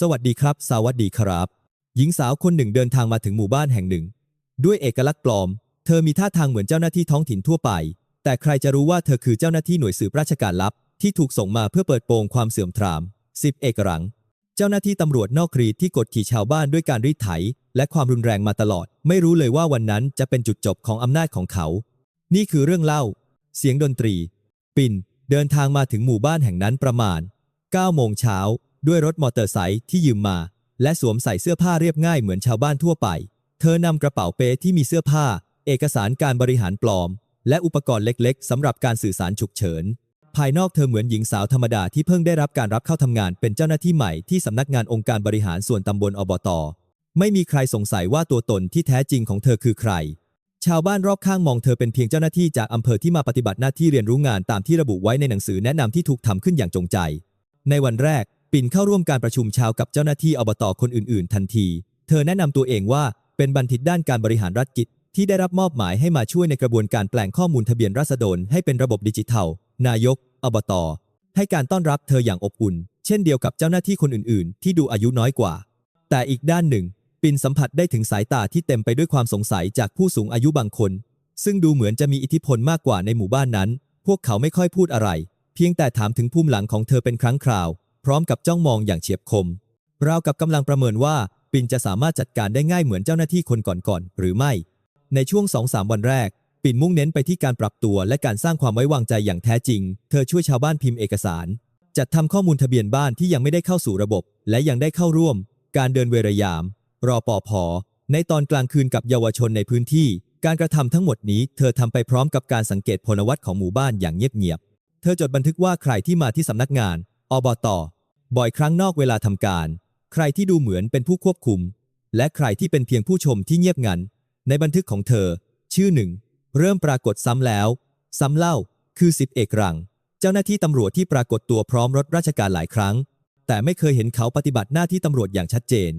สวัสดีครับ สวัสดีครับ หญิงสาวคนหนึ่งเดินทางมาถึงหมู่บ้านแห่งหนึ่ง ด้วยเอกลักษณ์ปลอม เธอมีท่าทางเหมือนเจ้าหน้าที่ท้องถิ่นทั่วไป แต่ใครจะรู้ว่าเธอคือเจ้าหน้าที่หน่วยสืบราชการลับ ที่ถูกส่งมาเพื่อเปิดโปงความเสื่อมทรามสิบเอกรัง เจ้าหน้าที่ตำรวจนอกรีดที่กดขี่ชาวบ้านด้วยการรีดไถ และความรุนแรงมาตลอด ไม่รู้เลยว่าวันนั้นจะเป็นจุดจบของอำนาจของเขา นี่คือเรื่องเล่า เสียงดนตรี ปินเดินทางมาถึงหมู่บ้านแห่งนั้นประมาณ9โมงเช้า ด้วยรถมอเตอร์ไซค์ที่ยืมมา และสวมใส่เสื้อผ้าเรียบง่ายเหมือนชาวบ้านทั่วไป เธอนำกระเป๋าเป้ที่มีเสื้อผ้า เอกสารการบริหารปลอม และอุปกรณ์เล็กๆสำหรับการสื่อสารฉุกเฉิน ภายนอกเธอเหมือนหญิงสาวธรรมดาที่เพิ่งได้รับการรับเข้าทำงานเป็นเจ้าหน้าที่ใหม่ที่สำนักงานองค์การบริหารส่วนตำบลอบตไม่มีใครสงสัยว่าตัวตนที่แท้จริงของเธอคือใคร ชาวบ้านรอบข้างมองเธอเป็นเพียงเจ้าหน้าที่จากอำเภอที่มาปฏิบัติหน้าที่เรียนรู้งานตามที่ระบุไว้ในหนังสือแนะนำที่ถูกทำขึ้นอย่างจงใจ ในวันแรก ปิ่นเข้าร่วมการประชุมเช้ากับเจ้าหน้าที่อบตคนอื่นๆ ทันที เธอแนะนำตัวเองว่าเป็นบัณฑิตด้านการบริหารรัฐกิจ ที่ได้รับมอบหมายให้มาช่วยในกระบวนการแปลงข้อมูลทะเบียนราษฎรให้เป็นระบบดิจิทัล นายก อบต ให้การต้อนรับเธออย่างอบอุ่น เช่นเดียวกับเจ้าหน้าที่คนอื่นๆ ที่ดูอายุน้อยกว่า แต่อีกด้านหนึ่ง ปินสัมผัสได้ถึงสายตาที่เต็มไปด้วยความสงสัยจากผู้สูงอายุบางคน ซึ่งดูเหมือนจะมีอิทธิพลมากกว่าในหมู่บ้านนั้น พวกเขาไม่ค่อยพูดอะไร เพียงแต่ถามถึงภูมิหลังของเธอเป็นครั้งคราว พร้อมกับจ้องมองอย่างเฉียบคม ราวกับกำลังประเมินว่าปินจะสามารถจัดการได้ง่ายเหมือนเจ้าหน้าที่คนก่อนๆหรือไม่ ในช่วง2-3วันแรก ปินมุ่งเน้นไปที่การปรับตัวและการสร้างความไว้วางใจอย่างแท้จริง เธอช่วยชาวบ้านพิมพ์เอกสาร จัดทำข้อมูลทะเบียนบ้านที่ยังไม่ได้เข้าสู่ระบบ และยังได้เข้าร่วม การเดินเวรยาม รอปอพอในตอนกลางคืนกับเยาวชนในพื้นที่ การกระทำทั้งหมดนี้ เธอทำไปพร้อมกับการสังเกตพลวัตของหมู่บ้านอย่างเงียบๆ เธอจดบันทึกว่าใครที่มาที่สำนักงาน อบต บ่อยครั้งนอกเวลาทำการ ใครที่ดูเหมือนเป็นผู้ควบคุม และใครที่เป็นเพียงผู้ชมที่เงียบงัน ในบันทึกของเธอ ชื่อหนึ่ง เริ่มปรากฏซ้ำแล้ว ซ้ำเล่า คือสิบเอกรัง เจ้าหน้าที่ตำรวจที่ปรากฏตัวพร้อมรถราชการหลายครั้ง แต่ไม่เคยเห็นเขาปฏิบัติหน้าที่ตำรวจอย่างชัดเจน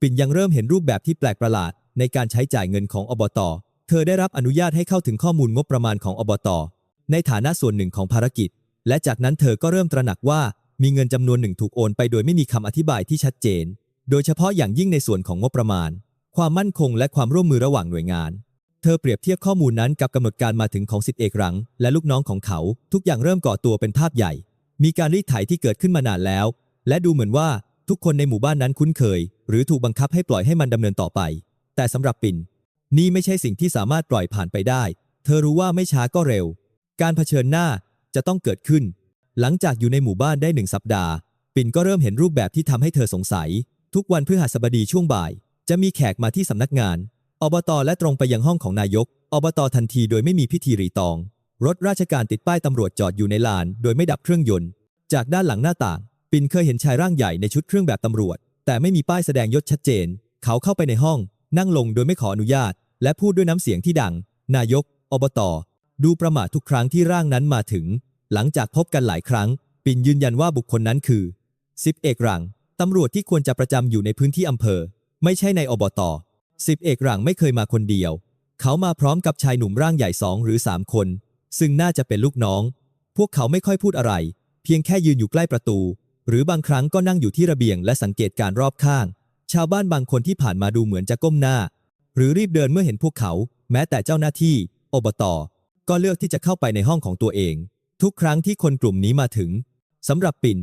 ปิ่นยังเริ่มเห็นรูปแบบที่แปลกประหลาด ในการใช้จ่ายเงินของอบต เธอได้รับอนุญาตให้เข้าถึงข้อมูลงบประมาณของอบต ในฐานะส่วนหนึ่งของภารกิจ และจากนั้นเธอก็เริ่มตระหนักว่า มีเงินจำนวนหนึ่งถูกโอนไปโดยไม่มีคำอธิบายที่ชัดเจน โดยเฉพาะอย่างยิ่งในส่วนของงบประมาณ ความมั่นคงและความร่วมมือระหว่างหน่วยงาน เธอเปรียบเทียบข้อมูลนั้นกับกำหนดการมาถึงของสิทธิเอกรัง และลูกน้องของเขา ทุกอย่างเริ่มก่อตัวเป็นภาพใหญ่ มีการรีดไถที่เกิดขึ้นมานานแล้ว และดูเหมือนว่าทุกคนในหมู่บ้านนั้นคุ้นเคย หรือถูกบังคับให้ปล่อยให้มันดำเนินต่อไป แต่สำหรับปิ่นนี่ไม่ใช่สิ่งที่สามารถปล่อยผ่านไปได้ เธอรู้ว่าไม่ช้าก็เร็ว การเผชิญหน้าจะต้องเกิดขึ้น หลังจากอยู่ในหมู่บ้านได้หนึ่งสัปดาห์ ปิ่นก็เริ่มเห็นรูปแบบที่ทำให้เธอสงสัย ทุกวันพฤหัสบดีช่วงบ่าย จะมีแขกมาที่สำนักงาน อบตและตรงไปยังห้องของนายก อบตทันทีโดยไม่มีพิธีรีตอง รถราชการติดป้ายตำรวจจอดอยู่ในลาน โดยไม่ดับเครื่องยนต์ จากด้านหลังหน้าต่าง ปิ่นเคยเห็นชายร่างใหญ่ในชุดเครื่องแบบตำรวจ แต่ไม่มีป้ายแสดงยศชัดเจน เขาเข้าไปในห้อง นั่งลงโดยไม่ขออนุญาต และพูดด้วยน้ำเสียงที่ดัง นายก อบต ดูประมาททุกครั้งที่ร่างนั้นมาถึง หลังจากพบกันหลายครั้ง ปิ่นยืนยันว่าบุคคลนั้นคือสิบเอกรังตำรวจที่ควรจะประจำอยู่ในพื้นที่อำเภอ ไม่ใช่ในอบตสิบเอกรังไม่เคยมาคนเดียว เขามาพร้อมกับชายหนุ่มร่างใหญ่สองหรือสามคน ซึ่งน่าจะเป็นลูกน้อง พวกเขาไม่ค่อยพูดอะไร เพียงแค่ยืนอยู่ใกล้ประตู หรือบางครั้งก็นั่งอยู่ที่ระเบียงและสังเกตการรอบข้าง ชาวบ้านบางคนที่ผ่านมาดูเหมือนจะก้มหน้า หรือรีบเดินเมื่อเห็นพวกเขา แม้แต่เจ้าหน้าที่ อบต ก็เลือกที่จะเข้าไปในห้องของตัวเอง ทุกครั้งที่คนกลุ่มนี้มาถึงสำหรับปิ่น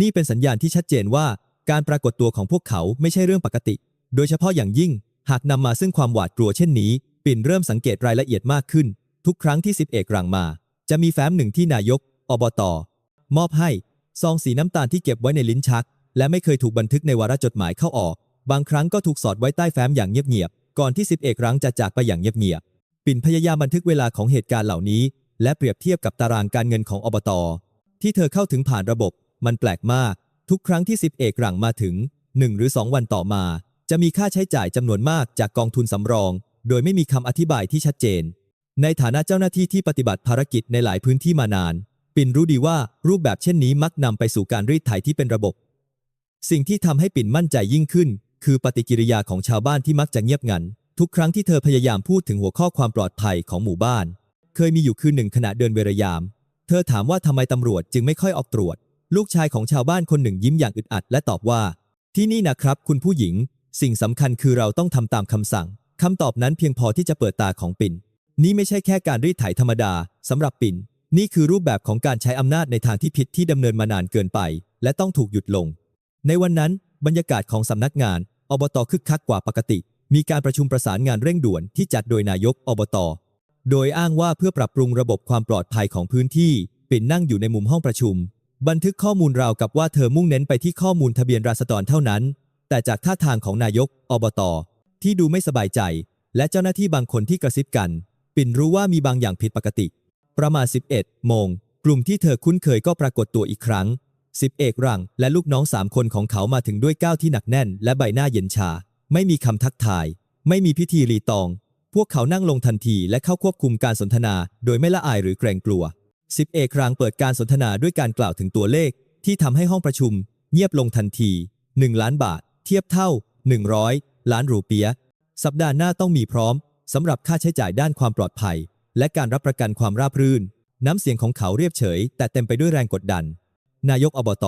นี่เป็นสัญญาณที่ชัดเจนว่า การปรากฏตัวของพวกเขาไม่ใช่เรื่องปกติ โดยเฉพาะอย่างยิ่ง หากนำมาซึ่งความหวาดกลัวเช่นนี้ ปิ่นเริ่มสังเกตรายละเอียดมากขึ้น ทุกครั้งที่สิบเอกรังมา จะมีแฟ้มหนึ่งที่นายก อบต มอบให้ซองสีน้ำตาลที่เก็บไว้ในลิ้นชัก และไม่เคยถูกบันทึกในวาระจดหมายเข้าออก บางครั้งก็ถูกสอดไว้ใต้แฟ้มอย่างเงียบๆก่อนที่สิบเอกรังจะจากไปอย่างเงียบๆปิ่นพยายามบันทึกเวลาของเหตุการณ์เหล่านี้ และเปรียบเทียบกับตารางการเงินของอบต ที่เธอเข้าถึงผ่านระบบ มันแปลกมาก ทุกครั้งที่สิบเอกรังมาถึง 1 หรือ 2 วันต่อมา จะมีค่าใช้จ่ายจำนวนมากจากกองทุนสำรอง โดยไม่มีคำอธิบายที่ชัดเจน ในฐานะเจ้าหน้าที่ที่ปฏิบัติภารกิจในหลายพื้นที่มานาน ปิ่นรู้ดีว่ารูปแบบเช่นนี้มักนำไปสู่การรีดไถที่เป็นระบบ สิ่งที่ทำให้ปิ่นมั่นใจยิ่งขึ้น คือปฏิกิริยาของชาวบ้านที่มักจะเงียบงันทุกครั้งที่เธอพยายามพูดถึงหัวข้อความปลอดภัยของหมู่บ้าน เคยมีอยู่คืนหนึ่งขณะเดินเวรยาม เธอถามว่าทำไมตำรวจจึงไม่ค่อยออกตรวจ ลูกชายของชาวบ้านคนหนึ่งยิ้มอย่างอึดอัด และตอบว่า ที่นี่นะครับ คุณผู้หญิง สิ่งสำคัญคือเราต้องทำตามคำสั่งคำตอบนั้นเพียงพอที่จะเปิดตาของปิ่น นี่ไม่ใช่แค่การรีดไถธรรมดาสำหรับปิ่น นี่คือรูปแบบของการใช้อำนาจในทางที่ผิดที่ดำเนินมานานเกินไป และต้องถูกหยุดลง ในวันนั้น บรรยากาศของสำนักงาน อบตคึกคักกว่าปกติ มีการประชุมประสานงานเร่งด่วนที่จัดโดยนายกอบต โดยอ้างว่าเพื่อปรับปรุงระบบความปลอดภัยของพื้นที่ ปิ่นนั่งอยู่ในมุมห้องประชุม บันทึกข้อมูลราวกับว่าเธอมุ่งเน้นไปที่ข้อมูลทะเบียนราษฎรเท่านั้น แต่จากท่าทางของนายก อบต ที่ดูไม่สบายใจ และเจ้าหน้าที่บางคนที่กระซิบกัน ปิ่นรู้ว่ามีบางอย่างผิดปกติ ประมาณ 11 โมง กลุ่มที่เธอคุ้นเคยก็ปรากฏตัวอีกครั้งสิบเอกรังและลูกน้องสามคนของเขามาถึงด้วยก้าวที่หนักแน่น และใบหน้าเย็นชา ไม่มีคำทักทาย ไม่มีพิธีรีตอง พวกเขานั่งลงทันทีและเข้าควบคุมการสนทนา โดยไม่ละอายหรือเกรงกลัวสิบเอกรังเปิดการสนทนาด้วยการกล่าวถึงตัวเลข ที่ทำให้ห้องประชุม เงียบลงทันที 1 ล้านบาท เทียบเท่า 100 ล้านรูเปีย สัปดาห์หน้าต้องมีพร้อมสำหรับค่าใช้จ่ายด้านความปลอดภัย และการรับประกันความราบรื่น น้ำเสียงของเขาเรียบเฉย แต่เต็มไปด้วยแรงกดดัน นายกอบต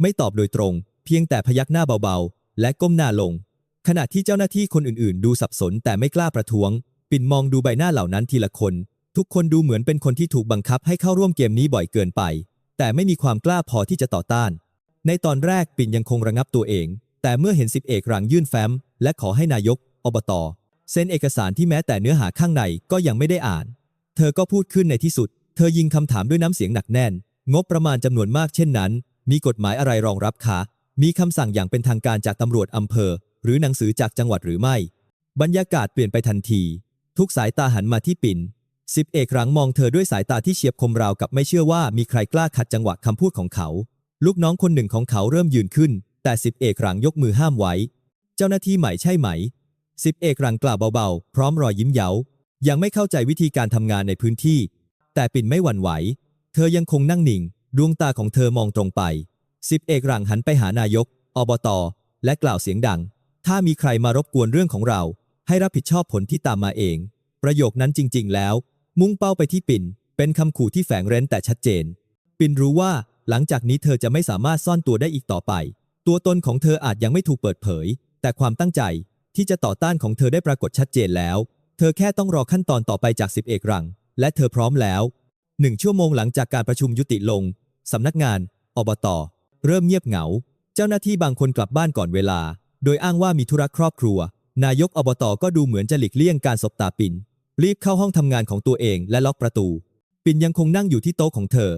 ไม่ตอบโดยตรง เพียงแต่พยักหน้าเบาๆ และก้มหน้าลง ขณะที่เจ้าหน้าที่คนอื่นๆ ดูสับสนแต่ไม่กล้าประท้วง ปิ่นมองดูใบหน้าเหล่านั้นทีละคน ทุกคนดูเหมือนเป็นคนที่ถูกบังคับให้เข้าร่วมเกมนี้บ่อยเกินไป แต่ไม่มีความกล้าพอที่จะต่อต้าน ในตอนแรกปิ่นยังคงระงับตัวเอง แต่เมื่อเห็นสิบเอกรังยื่นแฟ้ม และขอให้นายก อบตเซ็นเอกสารที่แม้แต่เนื้อหาข้างในก็ยังไม่ได้อ่าน เธอก็พูดขึ้นในที่สุด เธอยิงคำถามด้วยน้ำเสียงหนักแน่น งบประมาณจำนวนมากเช่นนั้น มีกฎหมายอะไรรองรับคะมีคำสั่งอย่างเป็นทางการจากตำรวจอำเภอ หรือหนังสือจากจังหวัดหรือไม่ บรรยากาศเปลี่ยนไปทันที ทุกสายตาหันมาที่ปิ่นสิบเอกรังมองเธอด้วยสายตาที่เฉียบคมราวกับไม่เชื่อว่ามีใครกล้าขัดจังหวะคำพูดของเขา ลูกน้องคนหนึ่งของเขาเริ่มยืนขึ้น แต่สิบเอกรังยกมือห้ามไว้ เจ้าหน้าที่ใหม่ใช่ไหมสิบเอกรังกล่าวเบาๆ พร้อมรอยยิ้มเย้ายังไม่เข้าใจวิธีการทำงานในพื้นที่ แต่ปิ่นไม่หวั่นไหว เธอยังคงนั่งนิ่ง ดวงตาของเธอมองตรงไปสิบเอกรังหันไปหานายก อบต และกล่าวเสียงดัง ถ้ามีใครมารบกวนเรื่องของเรา ให้รับผิดชอบผลที่ตามมาเอง ประโยคนั้นจริง ๆ แล้ว มุ่งเป้าไปที่ปิ่น เป็นคำขู่ที่แฝงเร้นแต่ชัดเจน ปิ่นรู้ว่าหลังจากนี้เธอจะไม่สามารถซ่อนตัวได้อีกต่อไป ตัวตนของเธออาจยังไม่ถูกเปิดเผย แต่ความตั้งใจที่จะต่อต้านของเธอได้ปรากฏชัดเจนแล้ว เธอแค่ต้องรอขั้นตอนต่อไปจากสิบเอกรัง และเธอพร้อมแล้วหนึ่งชั่วโมงหลังจากการประชุมยุติลง สำนักงาน อบต เริ่มเงียบเหงา เจ้าหน้าที่บางคนกลับบ้านก่อนเวลา โดยอ้างว่ามีธุระครอบครัว นายกอบตก็ดูเหมือนจะหลีกเลี่ยงการสบตาปิน รีบเข้าห้องทำงานของตัวเองและล็อกประตู ปินยังคงนั่งอยู่ที่โต๊ะของเธอ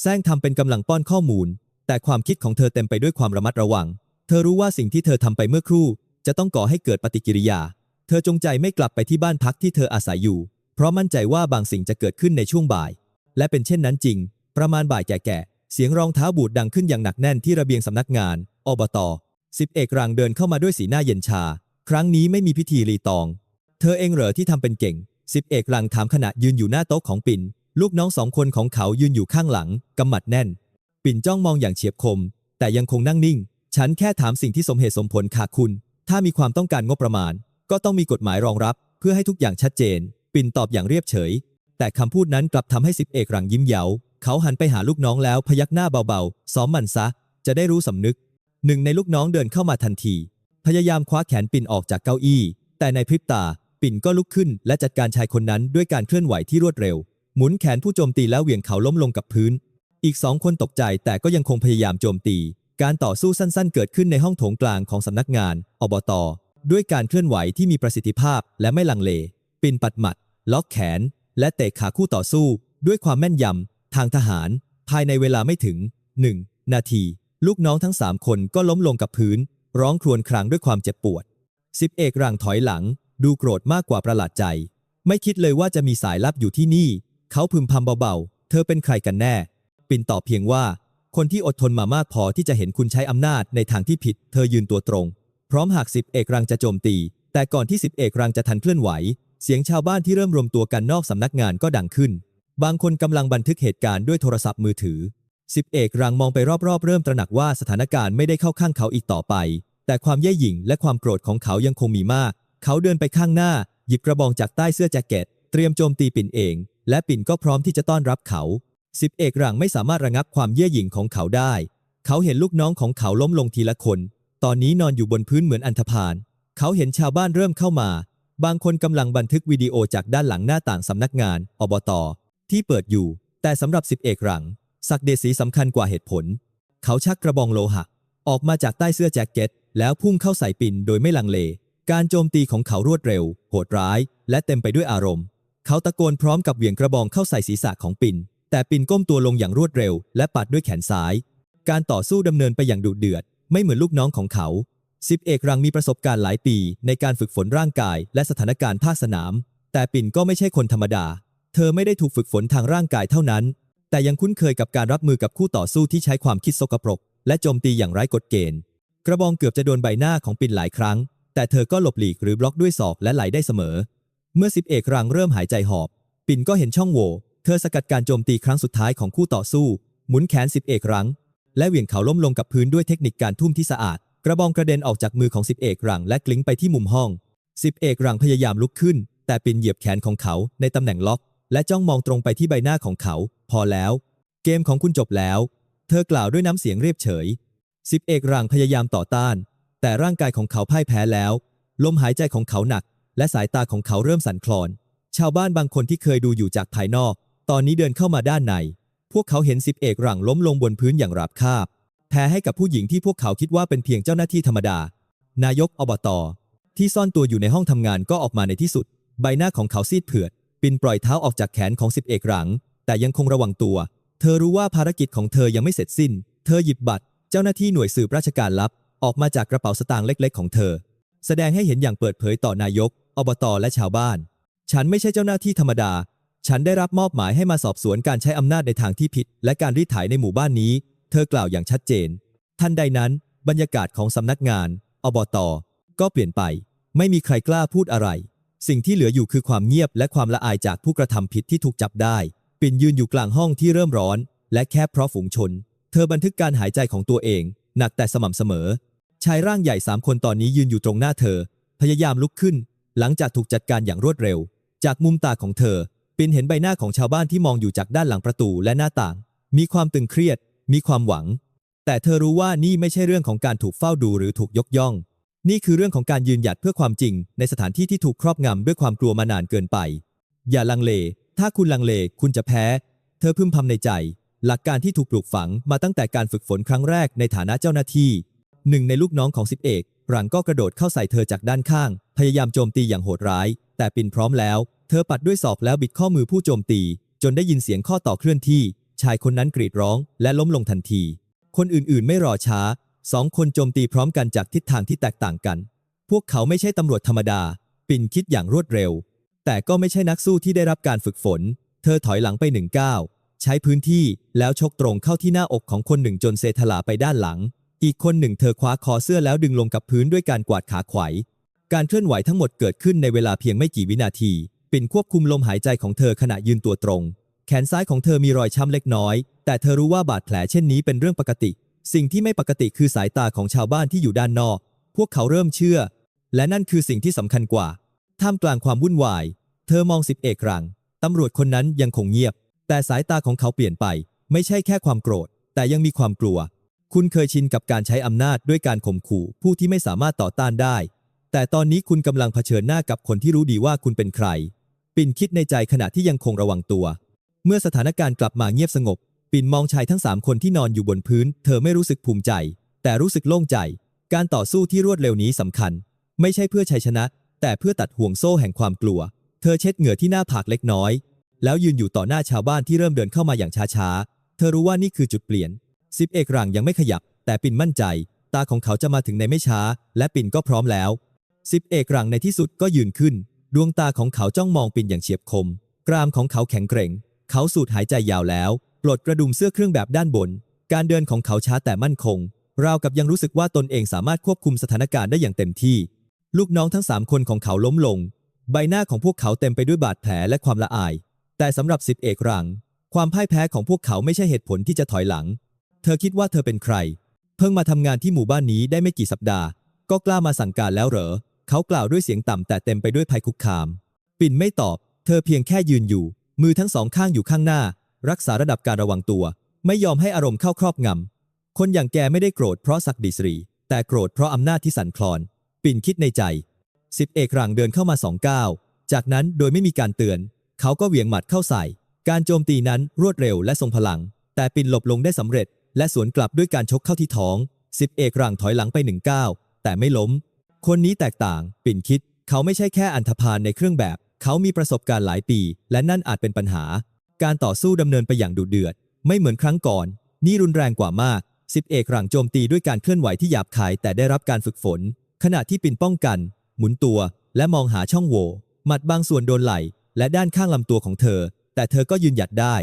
แซงทำเป็นกำลังป้อนข้อมูล แต่ความคิดของเธอเต็มไปด้วยความระมัดระวัง เธอรู้ว่าสิ่งที่เธอทำไปเมื่อครู่ จะต้องก่อให้เกิดปฏิกิริยา เธอจงใจไม่กลับไปที่บ้านพักที่เธออาศัยอยู่ เพราะมั่นใจว่าบางสิ่งจะเกิดขึ้นในช่วงบ่าย และเป็นเช่นนั้นจริง ประมาณบ่ายแก่ๆเสียงรองเท้าบูดดังขึ้นอย่างหนักแน่นที่ระเบียงสำนักงาน อบต สิบเอกรังเดินเข้ามาด้วยสีหน้าเย็นชา ครั้งนี้ไม่มีพิธีรีตอง เธอเองเหรอที่ทำเป็นเก่ง สิบเอกรังถามขณะยืนอยู่หน้าโต๊ะของปิ่น ลูกน้องสองคนของเขายืนอยู่ข้างหลัง กำหมัดแน่น ปิ่นจ้องมองอย่างเฉียบคม แต่ยังคงนั่งนิ่ง ฉันแค่ถามสิ่งที่สมเหตุสมผลค่ะคุณ ถ้ามีความต้องการงบประมาณ ก็ต้องมีกฎหมายรองรับ เพื่อให้ทุกอย่างชัดเจน ปิ่นตอบอย่างเรียบเฉย แต่คำพูดนั้นกลับทำให้สิบเอกรังยิ้มเยาเขาหันไปหาลูกน้องแล้วพยักหน้าเบาๆ ซ้อมมันซะ จะได้รู้สำนึก หนึ่งในลูกน้องเดินเข้ามาทันที พยายามคว้าแขนปิ่นออกจากเก้าอี้ แต่ในพริบตา ปิ่นก็ลุกขึ้น และจัดการชายคนนั้นด้วยการเคลื่อนไหวที่รวดเร็ว หมุนแขนผู้โจมตีแล้วเหวี่ยงเขาล้มลงกับพื้น อีกสองคนตกใจแต่ก็ยังคงพยายามโจมตี การต่อสู้สั้น ๆ เกิดขึ้นในห้องโถงกลางของสำนักงาน อบต ด้วยการเคลื่อนไหวที่มีประสิทธิภาพและไม่ลังเล ปิ่นปัดหมัด ล็อกแขน และเตะขาคู่ต่อสู้ ด้วยความแม่นยำทางทหาร ภายในเวลาไม่ถึง 1 นาที ลูกน้องทั้งสามคนก็ล้มลงกับพื้น ร้องครวญครางด้วยความเจ็บปวด สิบเอกรังถอยหลัง ดูโกรธมากกว่าประหลาดใจ ไม่คิดเลยว่าจะมีสายลับอยู่ที่นี่ เขาพึมพำเบาๆ เธอเป็นใครกันแน่ ปิ่นตอบเพียงว่า คนที่อดทนมามากพอที่จะเห็นคุณใช้อำนาจในทางที่ผิด เธอยืนตัวตรง พร้อมหากสิบเอกรังจะโจมตี แต่ก่อนที่สิบเอกรังจะทันเคลื่อนไหว เสียงชาวบ้านที่เริ่มรวมตัวกันนอกสำนักงานก็ดังขึ้น บางคนกำลังบันทึกเหตุการณ์ด้วยโทรศัพท์มือถือ สิบเอกรังมองไปรอบๆ เริ่มตระหนักว่าสถานการณ์ไม่ได้เข้าข้างเขาอีกต่อไป แต่ความเย่หยิ่งและความโกรธของเขายังคงมีมาก เขาเดินไปข้างหน้า หยิบกระบองจากใต้เสื้อแจ็คเก็ต เตรียมโจมตีปิ่นเอง และปิ่นก็พร้อมที่จะต้อนรับเขาสิบเอกรังไม่สามารถระงับความเย่หยิ่งของเขาได้ เขาเห็นลูกน้องของเขาล้มลงทีละคน ตอนนี้นอนอยู่บนพื้นเหมือนอันธพาล เขาเห็นชาวบ้านเริ่มเข้ามา บางคนกำลังบันทึกวิดีโอจากด้านหลังหน้าต่างสำนักงานอบต ที่เปิดอยู่ แต่สำหรับสิบเอกหลัง ศักดิ์เดชสีสำคัญกว่าเหตุผล เขาชักกระบองโลหะ ออกมาจากใต้เสื้อแจ็คเก็ต แล้วพุ่งเข้าใส่ปินโดยไม่ลังเล การโจมตีของเขารวดเร็ว โหดร้าย และเต็มไปด้วยอารมณ์ เขาตะโกนพร้อมกับเหวี่ยงกระบองเข้าใส่ศีรษะของปินแต่ปินก้มตัวลงอย่างรวดเร็ว และปัดด้วยแขนซ้าย การต่อสู้ดำเนินไปอย่างดุเดือด ไม่เหมือนลูกน้องของเขาสิบเอกรังมีประสบการณ์หลายปีในการฝึกฝนร่างกาย และสถานการณ์ภาคสนาม แต่ปิ่นก็ไม่ใช่คนธรรมดา เธอไม่ได้ถูกฝึกฝนทางร่างกายเท่านั้น แต่ยังคุ้นเคยกับการรับมือกับคู่ต่อสู้ที่ใช้ความคิดสกปรก และโจมตีอย่างไร้กฎเกณฑ์ กระบองเกือบจะโดนใบหน้าของปินหลายครั้ง แต่เธอก็หลบหลีกหรือบล็อกด้วยศอกและไหลได้เสมอ เมื่อสิบเอกรังเริ่มหายใจหอบ ปินก็เห็นช่องโหว่ เธอสกัดการโจมตีครั้งสุดท้ายของคู่ต่อสู้ หมุนแขนสิบเอกรัง และเหวี่ยงเขาล้มลงกับพื้นด้วยเทคนิคการทุ่มที่สะอาด กระบองกระเด็นออกจากมือของสิบเอกรังและกลิ้งไปที่มุมห้องสิบเอกรังพยายามลุกขึ้น แต่ปินเหยียบแขนของเขาในตำแหน่งล็อก และจ้องมองตรงไปที่ใบหน้าของเขา พอแล้ว เกมของคุณจบแล้ว เธอกล่าวด้วยน้ำเสียงเรียบเฉยสิบเอกรังพยายามต่อต้าน แต่ร่างกายของเขาพ่ายแพ้แล้ว ลมหายใจของเขาหนัก และสายตาของเขาเริ่มสั่นคลอน ชาวบ้านบางคนที่เคยดูอยู่จากภายนอก ตอนนี้เดินเข้ามาด้านใน พวกเขาเห็นสิบเอกรังล้มลงบนพื้นอย่างราบคาบ แพ้ให้กับผู้หญิงที่พวกเขาคิดว่าเป็นเพียงเจ้าหน้าที่ธรรมดา นายกอบต ที่ซ่อนตัวอยู่ในห้องทำงานก็ออกมาในที่สุด ใบหน้าของเขาซีดเผือด ปินปล่อยเท้าออกจากแขนของสิบเอกหลัง แต่ยังคงระวังตัว เธอรู้ว่าภารกิจของเธอยังไม่เสร็จสิ้น เธอหยิบบัตร เจ้าหน้าที่หน่วยสืบราชการลับ ออกมาจากกระเป๋าสตางค์เล็ก ๆ ของเธอ แสดงให้เห็นอย่างเปิดเผยต่อนายก อบตและชาวบ้าน ฉันไม่ใช่เจ้าหน้าที่ธรรมดา ฉันได้รับมอบหมายให้มาสอบสวนการใช้อำนาจในทางที่ผิด และการรีดไถในหมู่บ้านนี้ เธอกล่าวอย่างชัดเจน ทันใดนั้น บรรยากาศของสำนักงาน อบต ก็เปลี่ยนไป ไม่มีใครกล้าพูดอะไร สิ่งที่เหลืออยู่คือความเงียบและความละอายจากผู้กระทำผิดที่ถูกจับได้ ปิ่นยืนอยู่กลางห้องที่เริ่มร้อน และแคบเพราะฝูงชน เธอบันทึกการหายใจของตัวเอง หนักแต่สม่ำเสมอ ชายร่างใหญ่สามคนตอนนี้ยืนอยู่ตรงหน้าเธอ พยายามลุกขึ้น หลังจากถูกจัดการอย่างรวดเร็ว จากมุมตาของเธอ ปินเห็นใบหน้าของชาวบ้านที่มองอยู่จากด้านหลังประตูและหน้าต่าง มีความตึงเครียด มีความหวัง แต่เธอรู้ว่านี่ไม่ใช่เรื่องของการถูกเฝ้าดูหรือถูกยกย่อง นี่คือเรื่องของการยืนหยัดเพื่อความจริง ในสถานที่ที่ถูกครอบงำด้วยความกลัวมานานเกินไป อย่าลังเล ถ้าคุณลังเลคุณจะแพ้ เธอพึมพำในใจ หลักการที่ถูกปลูกฝังมาตั้งแต่การฝึกฝนครั้งแรกในฐานะเจ้าหน้าที่ หนึ่งในลูกน้องของสิบเอกหลังก็กระโดดเข้าใส่เธอจากด้านข้าง พยายามโจมตีอย่างโหดร้าย แต่ปินพร้อมแล้ว เธอปัดด้วยศอกแล้วบิดข้อมือผู้โจมตี จนได้ยินเสียงข้อต่อเคลื่อนที่ ชายคนนั้นกรีดร้อง และล้มลงทันที คนอื่นๆ ไม่รอช้า สองคนโจมตีพร้อมกันจากทิศทางที่แตกต่างกัน พวกเขาไม่ใช่ตำรวจธรรมดา ปิ่นคิดอย่างรวดเร็ว แต่ก็ไม่ใช่นักสู้ที่ได้รับการฝึกฝน เธอถอยหลังไปหนึ่งก้าวใช้พื้นที่แล้วชกตรงเข้าที่หน้าอกของคนหนึ่งจนเซถลาไปด้านหลัง อีกคนหนึ่งเธอคว้าคอเสื้อแล้วดึงลงกับพื้นด้วยการกวาดขาขวายการเคลื่อนไหวทั้งหมดเกิดขึ้นในเวลาเพียงไม่กี่วินาที ปิ่นควบคุมลมหายใจของเธอขณะยืนตัวตรง แขนซ้ายของเธอมีรอยช้ำเล็กน้อย แต่เธอรู้ว่าบาดแผลเช่นนี้เป็นเรื่องปกติ สิ่งที่ไม่ปกติคือสายตาของชาวบ้านที่อยู่ด้านนอก พวกเขาเริ่มเชื่อ และนั่นคือสิ่งที่สำคัญกว่า ท่ามกลางความวุ่นวาย เธอมองสิบเอกรังตำรวจคนนั้นยังคงเงียบ แต่สายตาของเขาเปลี่ยนไป ไม่ใช่แค่ความโกรธ แต่ยังมีความกลัว คุณเคยชินกับการใช้อำนาจด้วยการข่มขู่ ผู้ที่ไม่สามารถต่อต้านได้ แต่ตอนนี้คุณกำลังเผชิญหน้ากับคนที่รู้ดีว่าคุณเป็นใคร ปิ่นคิดในใจขณะที่ยังคงระวังตัว เมื่อสถานการณ์กลับมาเงียบสงบ ปิ่นมองชายทั้งสามคนที่นอนอยู่บนพื้น เธอไม่รู้สึกภูมิใจ แต่รู้สึกโล่งใจ การต่อสู้ที่รวดเร็วนี้สำคัญ ไม่ใช่เพื่อชัยชนะ แต่เพื่อตัดห่วงโซ่แห่งความกลัว เธอเช็ดเหงื่อที่หน้าผากเล็กน้อย แล้วยืนอยู่ต่อหน้าชาวบ้านที่เริ่มเดินเข้ามาอย่างช้าๆ เธอรู้ว่านี่คือจุดเปลี่ยนสิบเอกหลังยังไม่ขยับ แต่ปิ่นมั่นใจ ตาของเขาจะมาถึงในไม่ช้า และปิ่นก็พร้อมแล้วสิบเอกหลังในที่สุดก็ยืนขึ้น ดวงตาของเขาจ้องมองปิ่นอย่างเฉียบคม กรามของเขาแข็งเกร็ง เขาสูดหายใจยาวแล้ว ปลดกระดุมเสื้อเครื่องแบบด้านบน การเดินของเขาช้าแต่มั่นคง ราวกับยังรู้สึกว่าตนเองสามารถควบคุมสถานการณ์ได้อย่างเต็มที่ ลูกน้องทั้งสามคนของเขาล้มลง ใบหน้าของพวกเขาเต็มไปด้วยบาดแผลและความละอาย แต่สำหรับสิบเอกรัง ความพ่ายแพ้ของพวกเขาไม่ใช่เหตุผลที่จะถอยหลัง เธอคิดว่าเธอเป็นใคร เพิ่งมาทำงานที่หมู่บ้านนี้ได้ไม่กี่สัปดาห์ ก็กล้ามาสั่งการแล้วเหรอ เขากล่าวด้วยเสียงต่ำแต่เต็มไปด้วยภัยคุกคาม ปิ่นไม่ตอบ เธอเพียงแค่ยืนอยู่ มือทั้งสองข้างอยู่ข้างหน้า รักษาระดับการระวังตัว ไม่ยอมให้อารมณ์เข้าครอบงำ คนอย่างแกไม่ได้โกรธเพราะศักดิศรี แต่โกรธเพราะอำนาจที่สั่นคลอน ปิ่นคิดในใจสิบเอกหลังเดินเข้ามาสองก้าวจากนั้นโดยไม่มีการเตือน เขาก็เหวี่ยงหมัดเข้าใส่ การโจมตีนั้นรวดเร็วและทรงพลัง แต่ปิ่นหลบลงได้สำเร็จ และสวนกลับด้วยการชกเข้าที่ท้องสิบเอกหลังถอยหลังไปหนึ่งก้าวแต่ไม่ล้ม คนนี้แตกต่าง ปิ่นคิด เขาไม่ใช่แค่อันธพาลในเครื่องแบบ เขามีประสบการณ์หลายปี และนั่นอาจเป็นปัญหา การต่อสู้ดำเนินไปอย่างดุเดือด ไม่เหมือนครั้งก่อน นี่รุนแรงกว่ามากสิบเอกหลังโจมตีด้วยการเคลื่อนไหวที่หยาบคายแต่ได้รับการฝึกฝน ขณะที่ปินป้องกัน หมุนตัว และมองหาช่องโหว่หมัดบางส่วนโดนไหล่และด้านข้างลำตัวของเธอ แต่เธอก็ยืนหยัดได้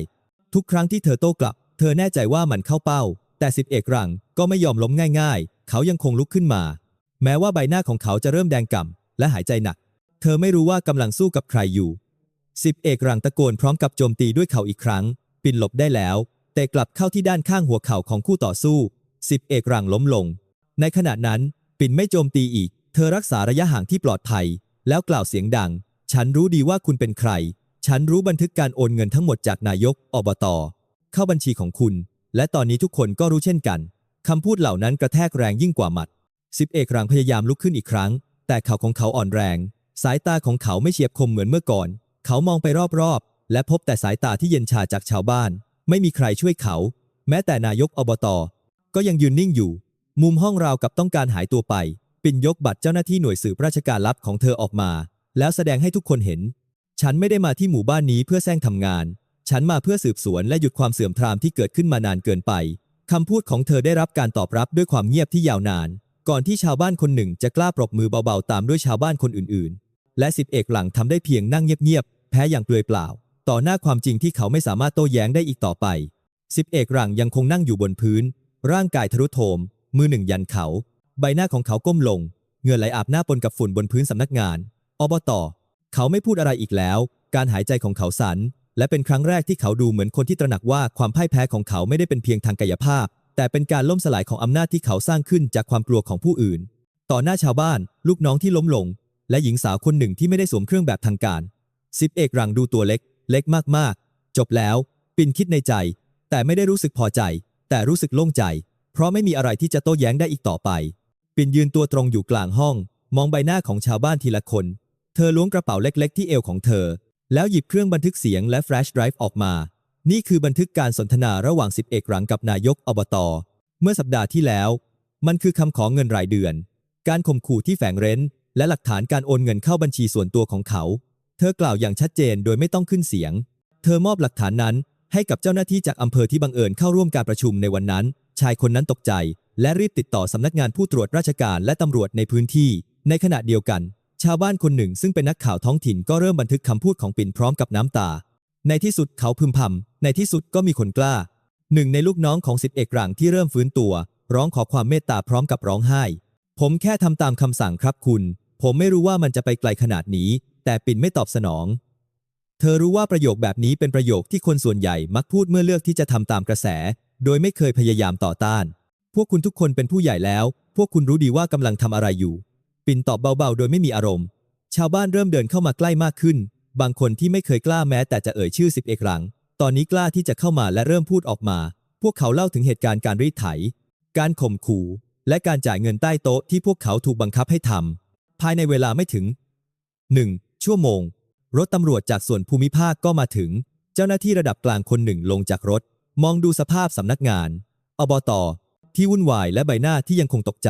ทุกครั้งที่เธอโต้กลับ เธอแน่ใจว่ามันเข้าเป้า แต่สิบเอกหลังก็ไม่ยอมล้มง่ายๆ เขายังคงลุกขึ้นมา แม้ว่าใบหน้าของเขาจะเริ่มแดงก่ำและหายใจหนัก เธอไม่รู้ว่ากำลังสู้กับใครอยู่ สิบเอกหลังตะโกนพร้อมกับโจมตีด้วยเข่าอีกครั้ง ปินหลบได้แล้ว แต่กลับเข้าที่ด้านข้างหัวเข่าของคู่ต่อสู้สิบเอกหลังล้มลง ในขณะนั้น ปินไม่โจมตีอีก เธอรักษาระยะห่างที่ปลอดภัย แล้วกล่าวเสียงดัง ฉันรู้ดีว่าคุณเป็นใคร ฉันรู้บันทึกการโอนเงินทั้งหมดจากนายกอบตเข้าบัญชีของคุณ และตอนนี้ทุกคนก็รู้เช่นกันคำพูดเหล่านั้นกระแทกแรงยิ่งกว่าหมัดสิบเอกหลังพยายามลุกขึ้นอีกครั้ง แต่เข่าของเขาอ่อนแรง สายตาของเขาไม่เฉียบคมเหมือนเมื่อก่อน เขามองไปรอบๆ และพบแต่สายตาที่เย็นชาจากชาวบ้าน ไม่มีใครช่วยเขา แม้แต่นายกอบต ก็ยังยืนนิ่งอยู่ มุมห้องราวกับต้องการหายตัวไป ปิ่นยกบัตรเจ้าหน้าที่หน่วยสืบราชการลับของเธอออกมา แล้วแสดงให้ทุกคนเห็น ฉันไม่ได้มาที่หมู่บ้านนี้เพื่อแซงทำงาน ฉันมาเพื่อสืบสวนและหยุดความเสื่อมทรามที่เกิดขึ้นมานานเกินไปคำพูดของเธอได้รับการตอบรับด้วยความเงียบที่ยาวนาน ก่อนที่ชาวบ้านคนหนึ่งจะกล้าปรบมือเบาๆ ตามด้วยชาวบ้านคนอื่นๆ และสิบเอกหลังทำได้เพียงนั่งเงียบๆ แพ้อย่างเปลือยเปล่า ต่อหน้าความจริงที่เขาไม่สามารถโต้แย้งได้อีกต่อไป สิบเอกหลังยังคงนั่งอยู่บนพื้น ร่างกายทะรุโทม มือหนึ่งยันเขา ใบหน้าของเขาก้มลง เหงื่อไหลอาบหน้าปนกับฝุ่นบนพื้นสำนักงาน อบตเขาไม่พูดอะไรอีกแล้ว การหายใจของเขาสั่นและเป็นครั้งแรกที่เขาดูเหมือนคนที่ตระหนักว่าความพ่ายแพ้ของเขาไม่ได้เป็นเพียงทางกายภาพ แต่เป็นการล่มสลายของอำนาจที่เขาสร้างขึ้นจากความกลัวของผู้อื่น ต่อหน้าชาวบ้าน ลูกน้องที่ล้มลง และหญิงสาวคนหนึ่งที่ไม่ได้สวมเครื่องแบบทางการ สิบเอกรังดูตัวเล็ก เล็กมากๆ จบแล้ว ปินคิดในใจ แต่ไม่ได้รู้สึกพอใจ แต่รู้สึกโล่งใจ เพราะไม่มีอะไรที่จะโต้แย้งได้อีกต่อไป ปินยืนตัวตรงอยู่กลางห้อง มองใบหน้าของชาวบ้านทีละคน เธอล้วงกระเป๋าเล็ก ๆ ที่เอวของเธอ แล้วหยิบเครื่องบันทึกเสียงและแฟลชไดรฟ์ออกมา นี่คือบันทึกการสนทนาระหว่างสิบเอกหลังกับนายกอบต เมื่อสัปดาห์ที่แล้ว มันคือคำขอเงินรายเดือน การข่มขู่ที่แฝงเร้น และหลักฐานการโอนเงินเข้าบัญชีส่วนตัวของเขา เธอกล่าวอย่างชัดเจนโดยไม่ต้องขึ้นเสียง เธอมอบหลักฐานนั้นให้กับเจ้าหน้าที่จากอำเภอที่บังเอิญเข้าร่วมการประชุมในวันนั้น ชายคนนั้นตกใจ และรีบติดต่อสำนักงานผู้ตรวจราชการและตำรวจในพื้นที่ ในขณะเดียวกัน ชาวบ้านคนหนึ่งซึ่งเป็นนักข่าวท้องถิ่นก็เริ่มบันทึกคำพูดของปิ่นพร้อมกับน้ำตา ในที่สุดเขาพึมพำในที่สุดก็มีคนกล้า หนึ่งในลูกน้องของสิบเอกหลังที่เริ่มฟื้นตัว ร้องขอความเมตตาพร้อมกับร้องไห้ ผมแค่ทำตามคำสั่งครับคุณ ผมไม่รู้ว่ามันจะไปไกลขนาดนี้ แต่ปิ่นไม่ตอบสนอง เธอรู้ว่าประโยคแบบนี้เป็นประโยคที่คนส่วนใหญ่มักพูดเมื่อเลือกที่จะทำตามกระแส โดยไม่เคยพยายามต่อต้าน พวกคุณทุกคนเป็นผู้ใหญ่แล้ว พวกคุณรู้ดีว่ากำลังทำอะไรอยู่ ปิ่นตอบเบาๆ โดยไม่มีอารมณ์ ชาวบ้านเริ่มเดินเข้ามาใกล้มากขึ้น บางคนที่ไม่เคยกล้าแม้แต่จะเอ่ยชื่อสิบเอกหลังตอนนี้กล้าที่จะเข้ามาและเริ่มพูดออกมา พวกเขาเล่าถึงเหตุการณ์การรีดไถ การข่มขู่ และการจ่ายเงินใต้โต๊ะที่พวกเขาถูกบังคับให้ทำภายในเวลาไม่ถึง 1. ชั่วโมง รถตำรวจจากส่วนภูมิภาคก็มาถึง เจ้าหน้าที่ระดับกลางคนหนึ่งลงจากรถ มองดูสภาพสำนักงาน อบตที่วุ่นวายและใบหน้าที่ยังคงตกใจ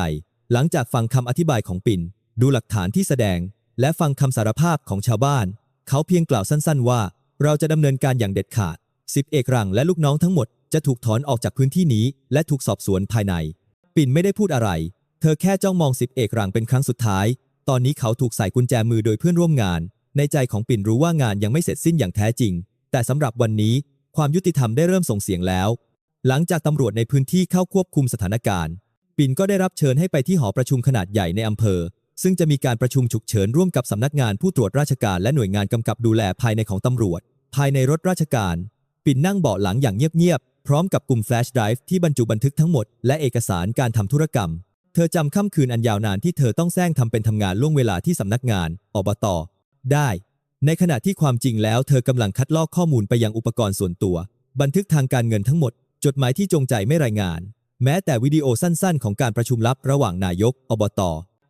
หลังจากฟังคำอธิบายของปิ่น ดูหลักฐานที่แสดง และฟังคำสารภาพของชาวบ้าน เขาเพียงกล่าวสั้นๆว่า เราจะดำเนินการอย่างเด็ดขาดสิบเอกรังและลูกน้องทั้งหมดจะถูกถอนออกจากพื้นที่นี้ และถูกสอบสวนภายใน ปิ่นไม่ได้พูดอะไร เธอแค่จ้องมองสิบเอกรังเป็นครั้งสุดท้าย ตอนนี้เขาถูกใส่กุญแจมือโดยเพื่อนร่วมงาน ในใจของปิ่นรู้ว่างานยังไม่เสร็จสิ้นอย่างแท้จริง แต่สำหรับวันนี้ความยุติธรรมได้เริ่มส่งเสียงแล้ว หลังจากตำรวจในพื้นที่เข้าควบคุมสถานการณ์ ปิ่นก็ได้รับเชิญให้ไปที่หอประชุมขนาดใหญ่ในอำเภอ ซึ่งจะมีการประชุมฉุกเฉินร่วมกับสำนักงานผู้ตรวจราชการและหน่วยงานกำกับดูแลภายในของตำรวจ ภายในรถราชการ ปิ่นนั่งเบาะหลังอย่างเงียบๆพร้อมกับกลุ่มแฟลชไดรฟ์ที่บรรจุบันทึกทั้งหมดและเอกสารการทำธุรกรรม เธอจำค่ำคืนอันยาวนานที่เธอต้องแซงทำเป็นทำงานล่วงเวลาที่สำนักงานอบตได้ ในขณะที่ความจริงแล้วเธอกำลังคัดลอกข้อมูลไปยังอุปกรณ์ส่วนตัว บันทึกทางการเงินทั้งหมด จดหมายที่จงใจไม่รายงาน แม้แต่วิดีโอสั้นๆ ของการประชุมลับระหว่างนายกอบต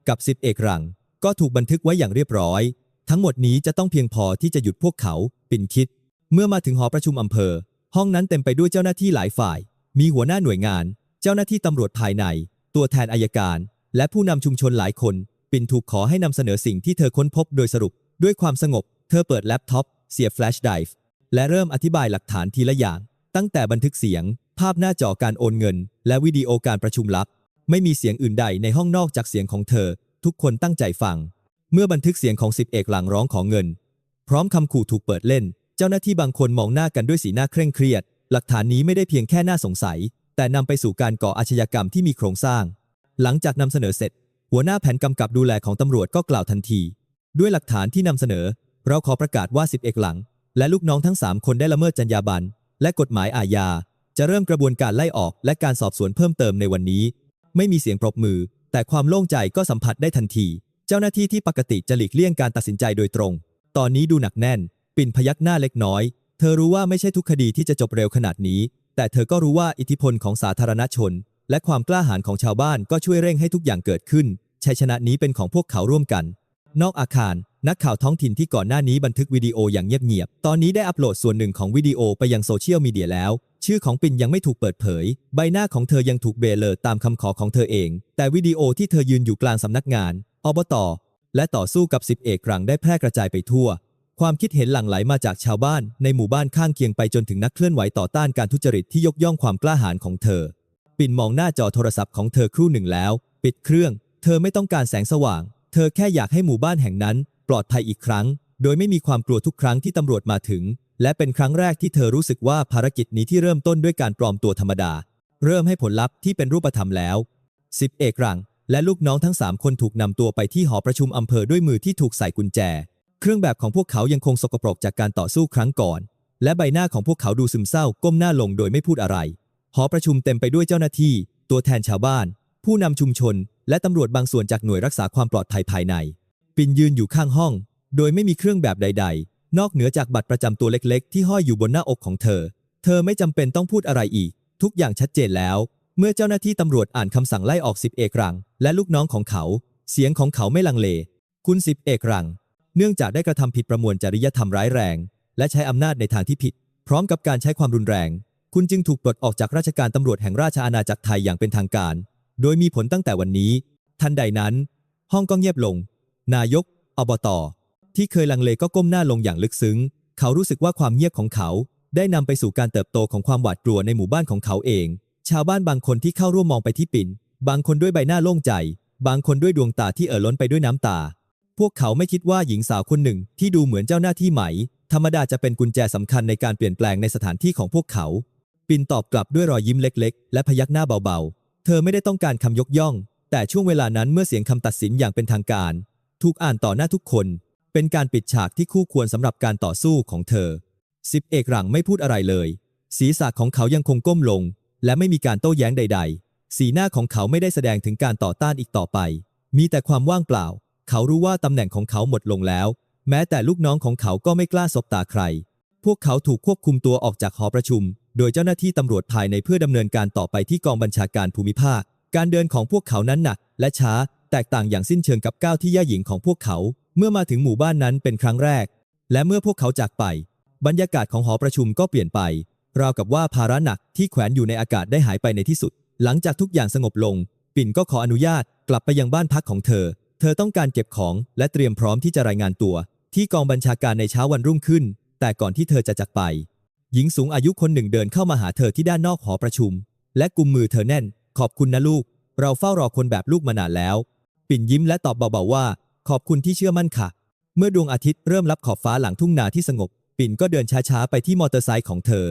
กับสิบเอกหลัง ก็ถูกบันทึกไว้อย่างเรียบร้อย ทั้งหมดนี้จะต้องเพียงพอที่จะหยุดพวกเขา ปิ่นคิด เมื่อมาถึงหอประชุมอำเภอ ห้องนั้นเต็มไปด้วยเจ้าหน้าที่หลายฝ่าย มีหัวหน้าหน่วยงาน เจ้าหน้าที่ตำรวจภายใน ตัวแทนอายการ และผู้นำชุมชนหลายคน ปินถูกขอให้นำเสนอสิ่งที่เธอค้นพบโดยสรุป ด้วยความสงบ เธอเปิดแล็ปท็อป เสียบแฟลชไดร์และเริ่มอธิบายหลักฐานทีละอย่าง ตั้งแต่บันทึกเสียง ภาพหน้าจอการโอนเงิน และวิดีโอการประชุมลับ ไม่มีเสียงอื่นใดในห้องนอกจากเสียงของเธอ ทุกคนตั้งใจฟัง เมื่อบันทึกเสียงของสิบเอกหลังร้องขอเงิน พร้อมคำขู่ถูกเปิดเล่น เจ้าหน้าที่บางคนมองหน้ากันด้วยสีหน้าเคร่งเครียด หลักฐานนี้ไม่ได้เพียงแค่น่าสงสัย แต่นำไปสู่การก่ออาชญากรรมที่มีโครงสร้าง หลังจากนำเสนอเสร็จ หัวหน้าแผนกำกับดูแลของตำรวจก็กล่าวทันที ด้วยหลักฐานที่นำเสนอ เราขอประกาศว่าสิบเอกหลัง และลูกน้องทั้ง 3 คนได้ละเมิดจรรยาบรรณและกฎหมายอาญาจะเริ่มกระบวนการไล่ออกและการสอบสวนเพิ่มเติมในวันนี้ ไม่มีเสียงปรบมือ แต่ความโล่งใจก็สัมผัสได้ทันที เจ้าหน้าที่ที่ปกติจะหลีกเลี่ยงการตัดสินใจโดยตรง ตอนนี้ดูหนักแน่น ปิ่นพยักหน้าเล็กน้อย เธอรู้ว่าไม่ใช่ทุกคดีที่จะจบเร็วขนาดนี้ แต่เธอก็รู้ว่าอิทธิพลของสาธารณชน และความกล้าหาญของชาวบ้านก็ช่วยเร่งให้ทุกอย่างเกิดขึ้น ชัยชนะนี้เป็นของพวกเขาร่วมกัน นอกอาคาร นักข่าวท้องถิ่นที่ก่อนหน้านี้บันทึกวิดีโออย่างเงียบๆ ตอนนี้ได้อัปโหลดส่วนหนึ่งของวิดีโอไปยังโซเชียลมีเดียแล้ว ชื่อของปินยังไม่ถูกเปิดเผย ใบหน้าของเธอยังถูกเบลอตามคำขอของเธอเอง แต่วิดีโอที่เธอยืนอยู่กลางสำนักงาน อบต และต่อสู้กับสิบเอกรังได้แพร่กระจายไปทั่ว ความคิดเห็นหลั่งไหลมาจากชาวบ้าน ในหมู่บ้านข้างเคียงไปจนถึงนักเคลื่อนไหวต่อต้านการทุจริตที่ยกย่องความกล้าหาญของเธอ ปิ่นมองหน้าจอโทรศัพท์ของเธอครู่หนึ่งแล้ว ปิดเครื่อง เธอไม่ต้องการแสงสว่าง เธอแค่อยากให้หมู่บ้านแห่งนั้น ปลอดภัยอีกครั้ง โดยไม่มีความกลัวทุกครั้งที่ตำรวจมาถึง และเป็นครั้งแรกที่เธอรู้สึกว่าภารกิจนี้ที่เริ่มต้นด้วยการปลอมตัวธรรมดา เริ่มให้ผลลัพธ์ที่เป็นรูปธรรมแล้วสิบเอกรังและลูกน้องทั้ง3คนถูกนำตัวไปที่หอประชุมอำเภอด้วยมือที่ถูกใส่กุญแจ เครื่องแบบของพวกเขายังคงสกปรกจากการต่อสู้ครั้งก่อน และใบหน้าของพวกเขาดูซึมเศร้าก้มหน้าลงโดยไม่พูดอะไร หอประชุมเต็มไปด้วยเจ้าหน้าที่ ตัวแทนชาวบ้าน ผู้นำชุมชน และตำรวจบางส่วนจากหน่วยรักษาความปลอดภัยภายใน ปินยืนอยู่ข้างห้อง โดยไม่มีเครื่องแบบใด ๆ นอกเหนือจากบัตรประจำตัวเล็กๆ ที่ห้อยอยู่บนหน้าอกของเธอ เธอไม่จำเป็นต้องพูดอะไรอีก ทุกอย่างชัดเจนแล้ว เมื่อเจ้าหน้าที่ตำรวจอ่านคำสั่งไล่ออกสิบเอกรัง และลูกน้องของเขา เสียงของเขาไม่ลังเล คุณสิบเอกรัง เนื่องจากได้กระทำผิดประมวลจริยธรรมร้ายแรง และใช้อำนาจในทางที่ผิด พร้อมกับการใช้ความรุนแรง คุณจึงถูกปลดออกจากราชการตำรวจแห่งราชอาณาจักรไทยอย่างเป็นทางการ โดยมีผลตั้งแต่วันนี้ ทันใดนั้น ห้องก็เงียบลง นายก อบตที่เคยลังเลก็ก้มหน้าลงอย่างลึกซึ้ง เขารู้สึกว่าความเงียบของเขา ได้นำไปสู่การเติบโตของความหวาดกลัวในหมู่บ้านของเขาเอง ชาวบ้านบางคนที่เข้าร่วมมองไปที่ปิ่น บางคนด้วยใบหน้าโล่งใจ บางคนด้วยดวงตาที่เอ่อล้นไปด้วยน้ำตา พวกเขาไม่คิดว่าหญิงสาวคนหนึ่งที่ดูเหมือนเจ้าหน้าที่ไหมธรรมดาจะเป็นกุญแจสำคัญในการเปลี่ยนแปลงในสถานที่ของพวกเขา ปินตอบกลับด้วยรอยยิ้มเล็ก ๆ และพยักหน้าเบาๆ เธอไม่ได้ต้องการคำยกย่อง แต่ช่วงเวลานั้นเมื่อเสียงคำตัดสินอย่างเป็นทางการ ถูกอ่านต่อหน้าทุกคน เป็นการปิดฉากที่คู่ควรสำหรับการต่อสู้ของเธอสิบเอกหลังไม่พูดอะไรเลย ศีรษะของเขายังคงก้มลง และไม่มีการโต้แย้งใด ๆ สีหน้าของเขาไม่ได้แสดงถึงการต่อต้านอีกต่อไป มีแต่ความว่างเปล่า เขารู้ว่าตำแหน่งของเขาหมดลงแล้ว แม้แต่ลูกน้องของเขาก็ไม่กล้าสบตาใคร พวกเขาถูกควบคุมตัวออกจากหอประชุม โดยเจ้าหน้าที่ตำรวจภายในเพื่อดำเนินการต่อไปที่กองบัญชาการภูมิภาค การเดินของพวกเขานั้นหนัก และช้า แตกต่างอย่างสิ้นเชิงกับก้าวที่ย่าหญิงของพวกเขา เมื่อมาถึงหมู่บ้านนั้นเป็นครั้งแรก และเมื่อพวกเขาจากไป บรรยากาศของหอประชุมก็เปลี่ยนไป ราวกับว่าภาระหนักที่แขวนอยู่ในอากาศได้หายไปในที่สุด หลังจากทุกอย่างสงบลง ปิ่นก็ขออนุญาตกลับไปยังบ้านพักของเธอ เธอต้องการเก็บของและเตรียมพร้อมที่จะรายงานตัว ที่กองบัญชาการในเช้าวันรุ่งขึ้น แต่ก่อนที่เธอจะจากไป หญิงสูงอายุคนหนึ่งเดินเข้ามาหาเธอที่ด้านนอกหอประชุม และกุมมือเธอแน่น ขอบคุณนะลูก เราเฝ้ารอคนแบบลูกมานานแล้ว ปิ่นยิ้มและตอบเบาๆว่า ขอบคุณที่เชื่อมั่นค่ะ เมื่อดวงอาทิตย์เริ่มรับขอบฟ้าหลังทุ่งนาที่สงบ ปิ่นก็เดินช้าๆไปที่มอเตอร์ไซค์ของเธอ